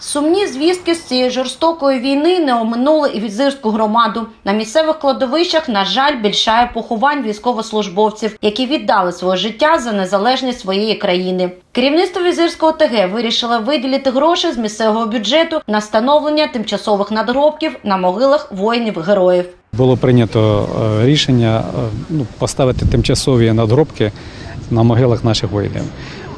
Сумні звістки з цієї жорстокої війни не оминули і візирську громаду. На місцевих кладовищах, на жаль, більшає поховань військовослужбовців, які віддали своє життя за незалежність своєї країни. Керівництво візирського ТГ вирішило виділити гроші з місцевого бюджету на встановлення тимчасових надгробків на могилах воїнів-героїв. Було прийнято е, рішення е, ну, поставити тимчасові надгробки на могилах наших воїнів.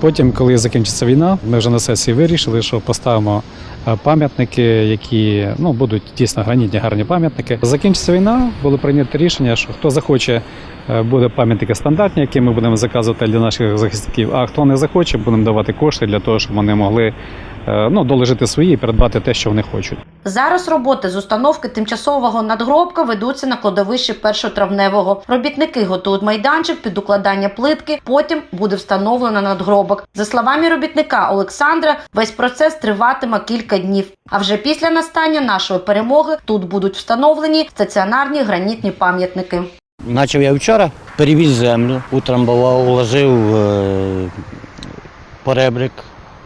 Потім, коли закінчиться війна, ми вже на сесії вирішили, що поставимо е, пам'ятники, які ну, будуть дійсно гранітні, гарні пам'ятники. Закінчиться війна, було прийнято рішення, що хто захоче, е, буде пам'ятники стандартні, які ми будемо заказувати для наших захисників. А хто не захоче, будемо давати кошти для того, щоб вони могли ну, доложити свої і придбати те, що вони хочуть. Зараз роботи з установки тимчасового надгробка ведуться на кладовищі першотравневого. Робітники готують майданчик під укладання плитки. Потім буде встановлено надгробок. За словами робітника Олександра, весь процес триватиме кілька днів. А вже після настання нашої перемоги тут будуть встановлені стаціонарні гранітні пам'ятники. Начав я вчора, перевіз землю, утрамбував, уложив е, поребрик,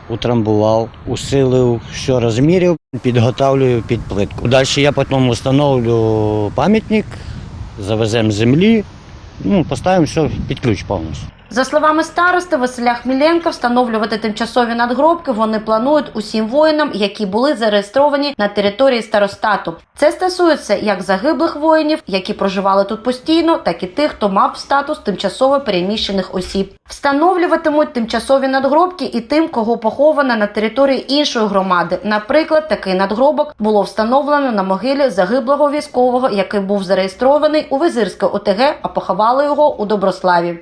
утрамбував, усилив, що розмірів, підготовлюю під плитку. Далі я потім встановлю пам'ятник, завеземо землі, ну, поставимо все під ключ повністю. За словами старости Василя Хміленка, встановлювати тимчасові надгробки вони планують усім воїнам, які були зареєстровані на території старостату. Це стосується як загиблих воїнів, які проживали тут постійно, так і тих, хто мав статус тимчасово переміщених осіб. Встановлюватимуть тимчасові надгробки і тим, кого поховано на території іншої громади. Наприклад, такий надгробок було встановлено на могилі загиблого військового, який був зареєстрований у Визирське ОТГ, а поховали його у Доброславі.